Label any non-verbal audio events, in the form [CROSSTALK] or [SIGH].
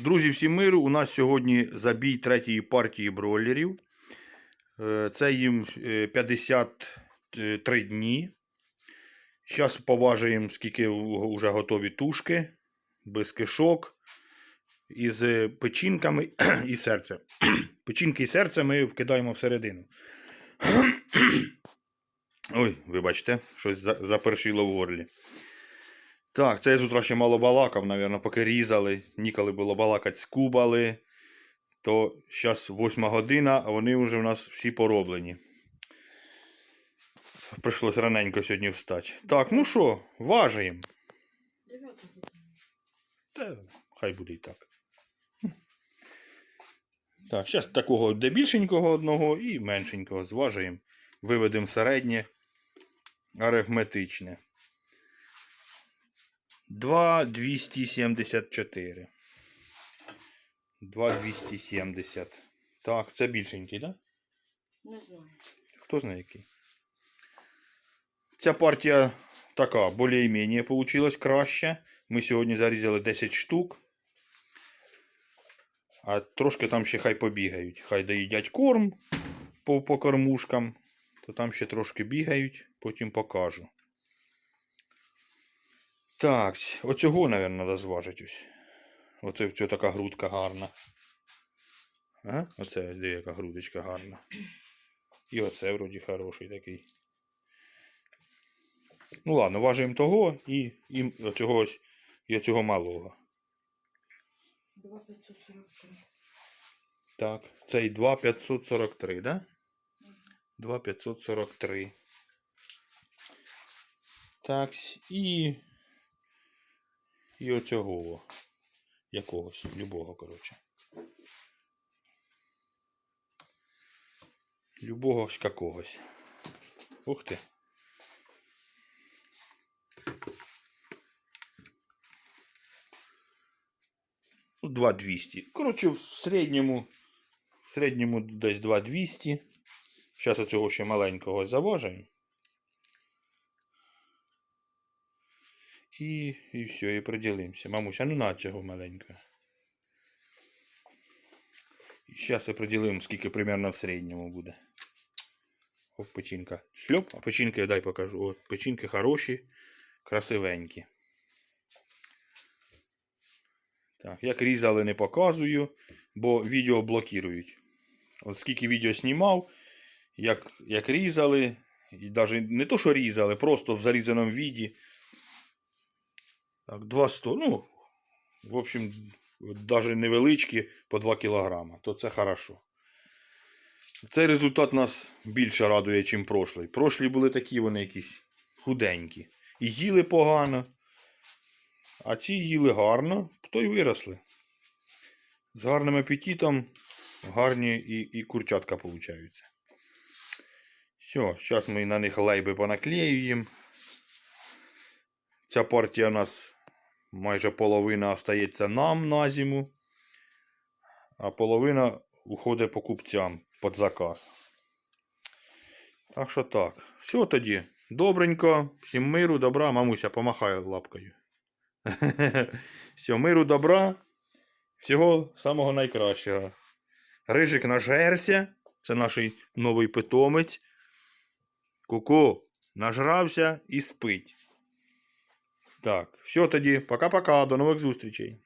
Друзі, всім миру. У нас сьогодні забій третьої партії бройлерів. Е, Це їм е, 53 дні. Зараз поважуємо, скільки вже готові тушки, без кишок, із е, печінками і серцем. Печінки і серце ми вкидаємо всередину. Ой, вибачте, щось запершило в горлі. Так, це я з утра ще мало балакав, напевно, поки різали. Ніколи було балакати, скубали. То зараз 8 година, а вони вже у нас всі пороблені. Прийшлось раненько сьогодні встати. Так, ну що, важаємо. Та хай буде і так. Так, зараз такого де більшенького одного і меншенького зважуємо. Виведемо середнє арифметичне. 2,274. 2,270. Так, це більшенький, так? Да? Не знаю. Хто знає який? Ця партія така, більш-менш получилась краще. Ми сьогодні зарізали 10 штук. А трошки там ще хай побігають. Хай доїдять корм по, по кормушкам. То там ще трошки бігають, потім покажу. Так, оцього, мабуть, треба зважити ось. Оце оце така грудка гарна. Ага, оце де яка грудочка гарна. І оце вроді хороший такий. Ну ладно, важимо того і, і оцього, ось- і оцього малого. 2,543. Так, цей 2,543, да? 2,543. Так, і. І оцього. Якогось, любого, коротше. Любого ж какогось. Ух ти. Ну, 2200. Коротше, в середньому, в середньому десь 2200. Зараз оцього ще маленького заважаємо. І, і все, і приділимося. Мамуся, ну на цього маленького. І зараз определимо, скільки примерно в середньому буде. Оп, печінка. Шльоп, а печінки дай покажу. От, печінки хороші, красивенькі. Так, як різали, не показую, бо відео блокують. От скільки відео знімав, як, як різали, і навіть не то, що різали, просто в зарізаному віді. Так, 200, ну, в общем, навіть невеличкі по 2 кг, то це хорошо. Цей результат нас більше радує, ніж прошлий. Прошлі були такі вони якісь худенькі. І їли погано. А ці їли гарно, то й виросли. З гарним апетитом гарні і, і курчатка получаються. Все, зараз ми на них лейби понаклеюємо. Ця партія у нас майже половина остається нам на зиму, а половина уходить покупцям під заказ. Так що так. Все тоді. Добренько. Всім миру, добра. Мамуся, помахай лапкою. [LAUGHS] Все, миру, добра. Всього самого найкращого. Рижик нажерся. Це наш новий питомець. Ку-ку, нажрався і спить. Так, все тоді. Пока-пока. До нових зустрічей.